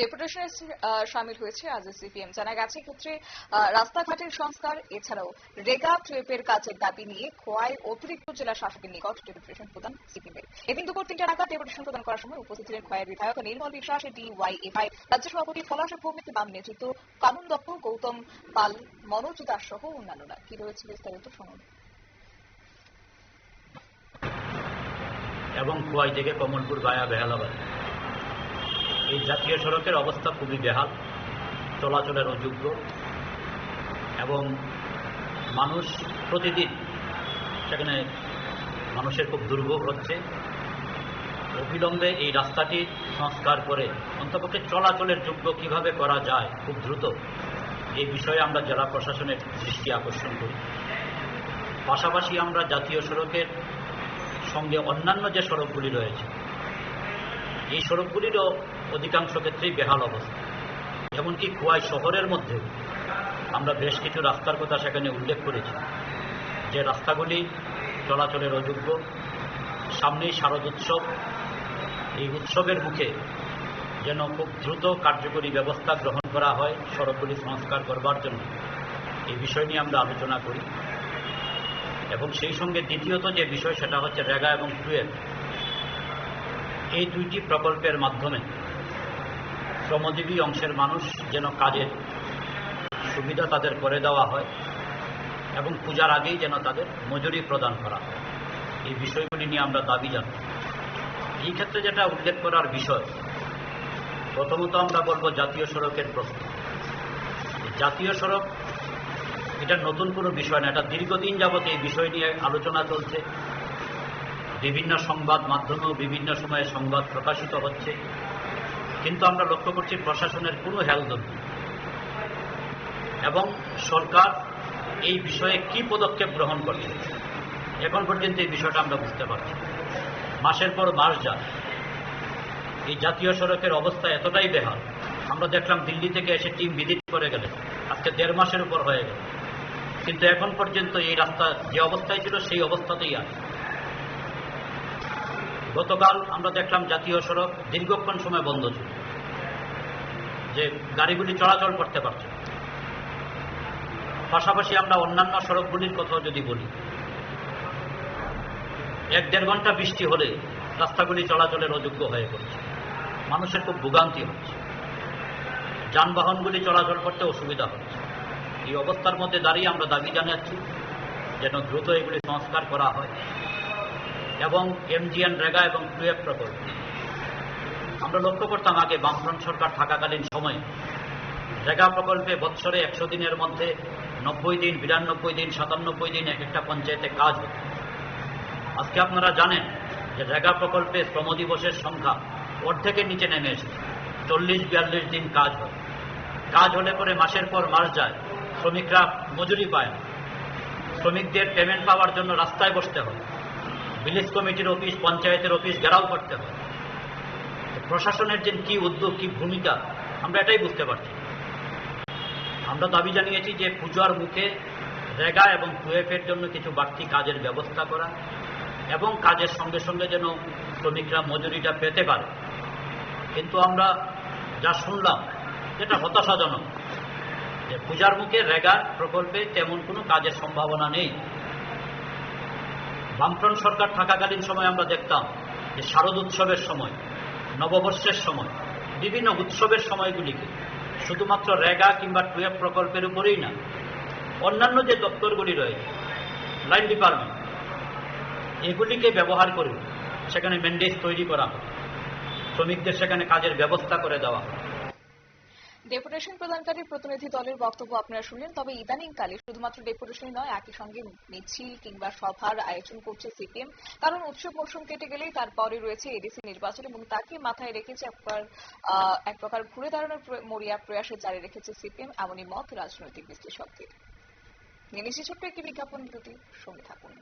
ডেপুটেশনে সামিল হয়েছে আজ সিপিএম। জানা গেছে ক্ষেত্রে রাস্তাঘাটের সংস্কার, এছাড়াও রেগা ট্রেপের কাজের দাবি নিয়ে খোয়াই অতিরিক্ত জেলা শাসকের নিকট ডেপুটেশন প্রদান সিপিএম এর এদিন দুপুর তিনটা নাগাদ ডেপুটেশন প্রদান করার সময় উপস্থিত ছিলেন খোয়াইয়ের বিধায়ক নির্মল বিশ্বাস, ডিওয়াইএফআই রাজ্য সভাপতি পলাশ ভৌমিক, বাম নেতৃত্ব কানুন দক্ষ গৌতম পাল, মনোজ দাস সহ অন্যান্যরা। কি রয়েছে বিস্তারিত শুনুন এবং কুয়াই থেকে কমলপুর গায়া বেহালাবাদ। এই জাতীয় সড়কের অবস্থা খুবই বেহাল, চলাচলের অযোগ্য এবং মানুষ প্রতিদিন সেখানে মানুষের খুব দুর্ভোগ হচ্ছে। অবিলম্বে এই রাস্তাটি সংস্কার করে অন্তপক্ষে চলাচলের যোগ্য কীভাবে করা যায় খুব দ্রুত, এই বিষয়ে আমরা জেলা প্রশাসনের দৃষ্টি আকর্ষণ করি। পাশাপাশি আমরা জাতীয় সড়কের সঙ্গে অন্যান্য যে সড়কগুলি রয়েছে, এই সড়কগুলিরও অধিকাংশ ক্ষেত্রেই বেহাল অবস্থা। এমনকি খোয়াই শহরের মধ্যে আমরা বেশ কিছু রাস্তার কথা সেখানে উল্লেখ করেছি, যে রাস্তাগুলি চলাচলের অযোগ্য। সামনেই শারদ উৎসব। এই উৎসবের মুখে যেন খুব দ্রুত কার্যকরী ব্যবস্থা গ্রহণ করা হয় সড়কগুলি সংস্কার করবার জন্য। এই বিষয় নিয়ে আমরা আলোচনা করি। এবং সেই সঙ্গে দ্বিতীয়ত যে বিষয়, সেটা হচ্ছে রেগা এবং টুয়েল এই দুইটি প্রকল্পের মাধ্যমে শ্রমজীবী অংশের মানুষ যেন কাজের সুবিধা তাদের করে দেওয়া হয় এবং পূজার আগেই যেন তাদের মজুরি প্রদান করা হয়। এই বিষয়গুলি নিয়ে আমরা দাবি জানাই। এই ক্ষেত্রে যেটা উল্লেখ করার বিষয়, প্রথমত আমরা বলব জাতীয় সড়কের প্রশ্ন। জাতীয় সড়ক, এটা নতুন কোনো বিষয় না, এটা দীর্ঘদিন যাবত এই বিষয় নিয়ে আলোচনা চলছে। বিভিন্ন সংবাদ মাধ্যমেও বিভিন্ন সময়ে সংবাদ প্রকাশিত হচ্ছে। কিন্তু আমরা লক্ষ্য করছি প্রশাসনের কোনো হেলদোল। এবং সরকার এই বিষয়ে কি পদক্ষেপ গ্রহণ করছে? এখন পর্যন্ত এই বিষয়টা আমরা বুঝতে পারছি। মাসের পর মাস যায় এই জাতীয় সড়কের অবস্থা এতটাই বেহাল। আমরা দেখলাম দিল্লি থেকে এসে টিম ভিজিট করে গেলে আজকে দেড় মাসের উপর হয়ে গেল। কিন্তু এখন পর্যন্ত এই রাস্তা যে অবস্থায় ছিল, সেই অবস্থাতেই আছে। গতকাল আমরা দেখলাম জাতীয় সড়ক দীর্ঘক্ষণ সময় বন্ধ ছিল, যে গাড়িগুলি চলাচল করতে পারছে পাশাপাশি আমরা অন্যান্য সড়কগুলির কথাও যদি বলি, এক দেড় ঘণ্টা বৃষ্টি হলে রাস্তাগুলি চলাচলের অযোগ্য হয়ে পড়ছে। মানুষের খুব ভোগান্তি হচ্ছে। যানবাহনগুলি চলাচল করতে অসুবিধা হচ্ছে। এই অবস্থার মধ্যে দাঁড়িয়ে আমরা দাবি জানাচ্ছি, যেন দ্রুত এগুলি সংস্কার করা হয়। এবং এমজিএন রেগা এবং টুয়েফ প্রকল্প। আমরা লক্ষ্য করতাম আগে বামফ্রন্ট সরকার থাকাকালীন সময়ে রেগা প্রকল্পে বৎসরে একশো দিনের মধ্যে নব্বই দিন, বিরানব্বই দিন, সাতানব্বই দিন এক একটা পঞ্চায়েতে কাজ হতো। আজকে আপনারা জানেন যে রেগা প্রকল্পে শ্রম দিবসের সংখ্যা অর্ধেকের নিচে নেমে এসেছে। চল্লিশ, বিয়াল্লিশ দিন কাজ হয়। কাজ হলে পরে মাসের পর মাস যায়, শ্রমিকরা মজুরি পায় না। শ্রমিকদের পেমেন্ট পাওয়ার জন্য রাস্তায় বসতে হয়। ভিলেজ কমিটির অফিস, পঞ্চায়েতের অফিস ঘেরাও করতে তো প্রশাসনের যে কি উদ্যোগ, কি ভূমিকা, আমরা এটাই বুঝতে পারছি। আমরা দাবি জানিয়েছি যে পূজার মুখে রেগা এবং কুয়েফের জন্য কিছু বাড়তি কাজের ব্যবস্থা করা এবং কাজের সঙ্গে সঙ্গে যেন শ্রমিকরা মজুরিটা পেতে পারে। কিন্তু আমরা যা শুনলাম, যেটা হতাশাজনক, যে পূজার মুখে রেগা প্রকল্পে তেমন কোনো কাজের সম্ভাবনা নেই। বামফ্রন্ট সরকার থাকাকালীন সময় আমরা দেখতাম যে শারদ উৎসবের সময়, নববর্ষের সময়, বিভিন্ন উৎসবের সময়গুলিকে শুধুমাত্র রেগা কিংবা টুয়েব প্রকল্পের উপরেই না, অন্যান্য যে দপ্তরগুলি রয়েছে, লাইন ডিপার্টমেন্ট, এগুলিকে ব্যবহার করে সেখানে ম্যান্ডেজ তৈরি করা শ্রমিকদের সেখানে কাজের ব্যবস্থা করে দেওয়া ডেপুটেশন প্রদানকারী প্রতিনিধি দলের বক্তব্য আপনারা শুনলেন, তবে ইদানিংকালে শুধুমাত্র ডেপুটেশন নয়, একই সঙ্গে মিছিল কিংবা সভার আয়োজন করছে সিপিএম। কারণ উৎসব মৌসুম কেটে গেলেই তারপরে রয়েছে এডিসি নির্বাচন এবং তাকে মাথায় রেখেছে একবার এক প্রকার ঘুরে দাঁড়ানোর মরিয়া প্রয়াসে জারি রেখেছে সিপিএম, এমনই মত রাজনৈতিক বিশ্লেষকদের। নিচ্ছি ছোট্ট একটি বিজ্ঞাপন বিরতি, সঙ্গে থাকুন।